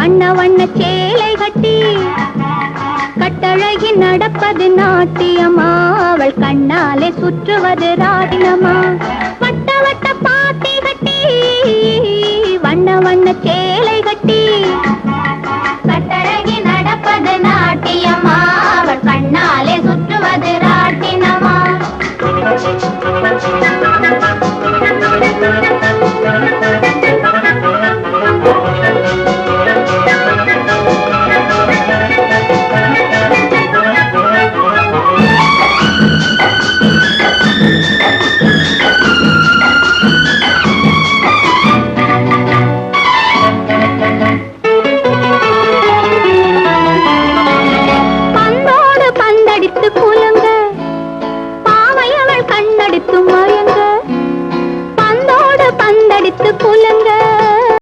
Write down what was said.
வண்ண வண்ண சேலை கட்டி கட்டழகி நடப்பது நாட்டியமா? அவள் கண்ணாலே சுற்றுவது ராட்டினமா வட்ட வட்ட பாட்டி கட்டி வண்ண வண்ண சே